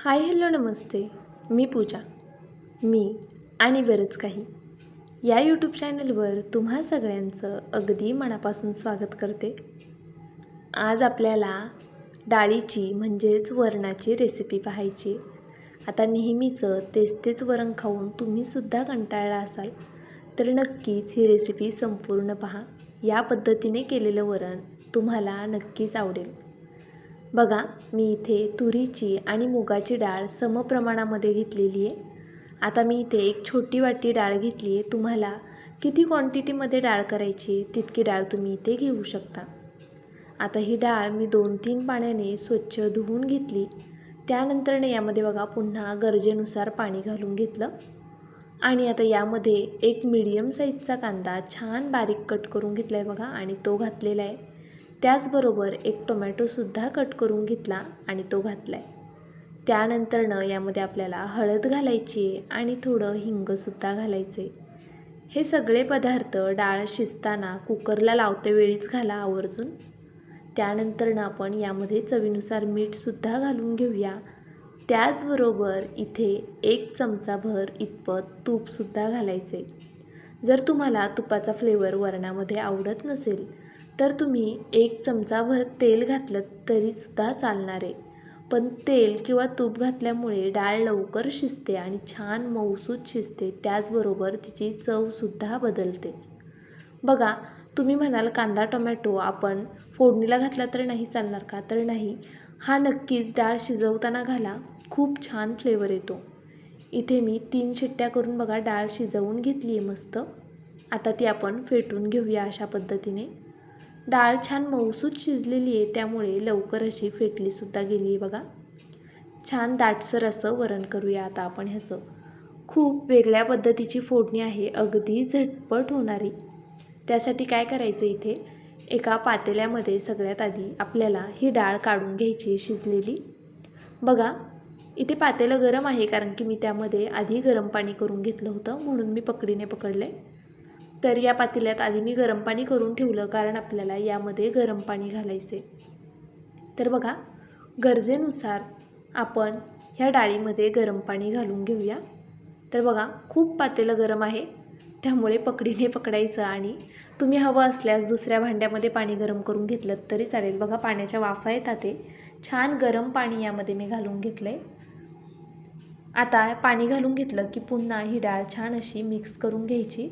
Hi hello नमस्ते. मी पूजा. मी आणि बरंच काही. या यूट्यूब चॅनलवर तुम्हा सगळ्यांचं अगदी मनापासून स्वागत करते. आज आपल्याला डाळीची म्हणजेच वरणाची रेसिपी पाहायची. आता नेहमीचं तेच तेच वरण खाऊन तुम्हीसुद्धा कंटाळला असाल तर नक्कीच ही रेसिपी संपूर्ण पहा. या पद्धतीने केलेलं वरण तुम्हाला नक्कीच आवडेल. बघा मी इथे तुरीची आणि मुगाची डाळ समप्रमाणामध्ये घेतलेली आहे. आता मी इथे एक छोटी वाटी डाळ घेतली आहे. तुम्हाला किती क्वांटिटीमध्ये डाळ करायची तितकी डाळ तुम्ही इथे घेऊ शकता. आता ही डाळ मी दोन तीन पाण्याने स्वच्छ धुवून घेतली. त्यानंतरने यामध्ये बघा पुन्हा गरजेनुसार पाणी घालून घेतलं. आणि आता यामध्ये एक मिडियम साईजचा कांदा छान बारीक कट करून घेतला आहे बघा आणि तो घातलेला आहे. त्याचबरोबर एक टोमॅटोसुद्धा कट करून घेतला आणि तो घातला आहे त्यानंतरनं यामध्ये आपल्याला हळद घालायची आहे आणि थोडं हिंगसुद्धा घालायचं आहे हे सगळे पदार्थ डाळ शिजताना कुकरला लावते वेळीच घाला आवर्जून. त्यानंतरनं आपण यामध्ये चवीनुसार मीठसुद्धा घालून घेऊया. त्याचबरोबर इथे एक चमचाभर इतपत तूपसुद्धा घालायचे जर तुम्हाला तुपाचा फ्लेवर वरणामध्ये आवडत नसेल तर तुम्ही एक चमचाभर तेल घातलं तरीसुद्धा चालणार आहे. पण तेल किंवा तूप घातल्यामुळे डाळ लवकर शिजते आणि छान मऊसूत शिजते त्याचबरोबर तिची चवसुद्धा बदलते. बघा तुम्ही म्हणाल कांदा टोमॅटो आपण फोडणीला घातला तर नाही चालणार का? तर नाही. हा नक्कीच डाळ शिजवताना घाला. खूप छान फ्लेवर येतो. इथे मी तीन शिट्ट्या करून बघा डाळ शिजवून घेतली आहे मस्त. आता ती आपण फेटून घेऊया अशा पद्धतीने. डाळ छान मऊसूत शिजलेली आहे त्यामुळे लवकर अशी फेटलीसुद्धा गेली आहे बघा. छान दाटसर असं वरण करूया आता आपण ह्याचं. खूप वेगळ्या पद्धतीची फोडणी आहे अगदी झटपट होणारी. त्यासाठी काय करायचं इथे? एका पातेल्यामध्ये सगळ्यात आधी आपल्याला ही डाळ काढून घ्यायची आहे शिजलेली. बघा इथे पातेलं गरम आहे कारण की मी त्यामध्ये आधी गरम पाणी करून घेतलं होतं म्हणून मी पकडीने पकडले तर या पातेल्यात आधी मी गरम पाणी करून ठेवलं कारण आपल्याला यामध्ये गरम पाणी घालायचे. तर बघा गरजेनुसार आपण ह्या डाळीमध्ये गरम पाणी घालून घेऊया. तर बघा खूप पातेलं गरम आहे. त्यामुळे पकडीने पकडायचं आणि तुम्ही हवं असल्यास दुसऱ्या भांड्यामध्ये पाणी गरम करून घेतलं तरी चालेल. बघा पाण्याच्या वाफा येतात ते छान गरम पाणी यामध्ये मी घालून घेतलं आहे आता पाणी घालून घेतलं की पुन्हा ही डाळ छान अशी मिक्स करून घ्यायची.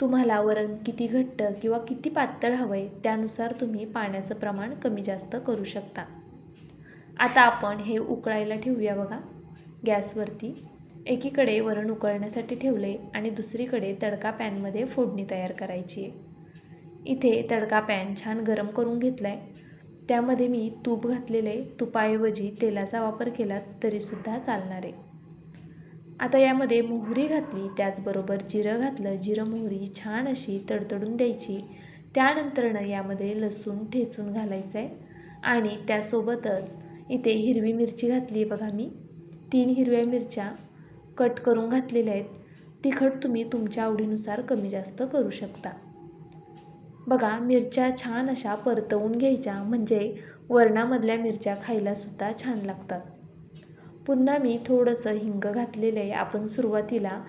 तुम्हाला वरण किती घट्ट किंवा किती पातळ हवं आहे त्यानुसार तुम्ही पाण्याचं प्रमाण कमी जास्त करू शकता. आता आपण हे उकळायला ठेवूया बघा. गॅसवरती एकीकडे वरण उकळण्यासाठी ठेवले आणि दुसरीकडे तडका पॅनमध्ये फोडणी तयार करायची आहे. इथे तडका पॅन छान गरम करून घेतला आहे त्यामध्ये मी तूप घातलेलं आहे तुपाऐवजी तेलाचा वापर केला तरीसुद्धा चालणार आहे. आता यामध्ये मोहरी घातली त्याचबरोबर जिरं घातलं. जिरं मोहरी छान अशी तडतडून द्यायची. त्यानंतरनं यामध्ये लसूण ठेचून घालायचं आहे आणि त्यासोबतच इथे हिरवी मिरची घातली आहे बघा मी. तीन हिरव्या मिरच्या कट करून घातलेल्या आहेत. तिखट तुम्ही तुमच्या आवडीनुसार कमी जास्त करू शकता. बघा मिरच्या छान अशा परतवून घ्यायच्या. म्हणजे वरणामधल्या मिरच्या खायलासुद्धा छान लागतात. पुन्हा मी थोडंसं हिंग घातलेलं आहे. आपण सुरुवातीला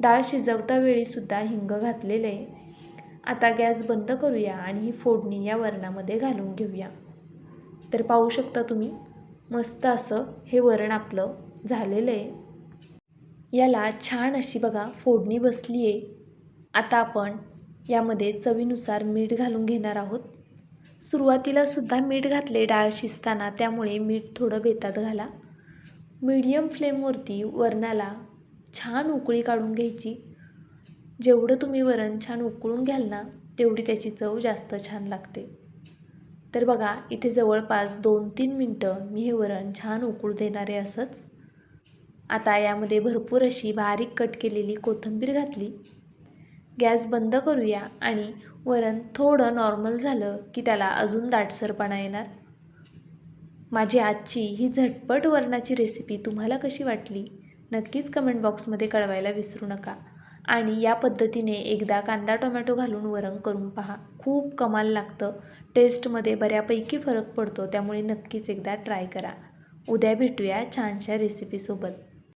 डाळ शिजवता वेळीसुद्धा हिंग घातलेलं आहे. आता गॅस बंद करूया आणि ही फोडणी या वरणामध्ये घालून घेऊया. तर पाहू शकता तुम्ही मस्त असं हे वरण आपलं झालेलं आहे. याला छान अशी बघा फोडणी बसली आहे. आता आपण यामध्ये चवीनुसार मीठ घालून घेणार आहोत. सुरुवातीलासुद्धा मीठ घातले डाळ शिजताना त्यामुळे मीठ थोडं बेतात घाला. मीडियम फ्लेमवरती वरणाला छान उकळी काढून घ्यायची. जेवढं तुम्ही वरण छान उकळून घ्याल ना तेवढी त्याची चव जास्त छान लागते. तर बघा इथे जवळपास दोन तीन मिनटं मी हे वरण छान उकळू देणारे असंच. आता यामध्ये भरपूर अशी बारीक कट केलेली कोथिंबीर घातली. गॅस बंद करूया आणि वरण थोडं नॉर्मल झालं की त्याला अजून दाटसरपणा येणार. माझी आजची ही झटपट वरणाची रेसिपी तुम्हाला कशी वाटली? नक्कीच कमेंट बॉक्समध्ये कळवायला विसरू नका. आणि या पद्धतीने एकदा कांदा टोमॅटो घालून वरण करून पहा. खूप कमाल लागतं. टेस्टमध्ये बऱ्यापैकी फरक पडतो त्यामुळे नक्कीच एकदा ट्राय करा. उद्या भेटूया छानशा रेसिपीसोबत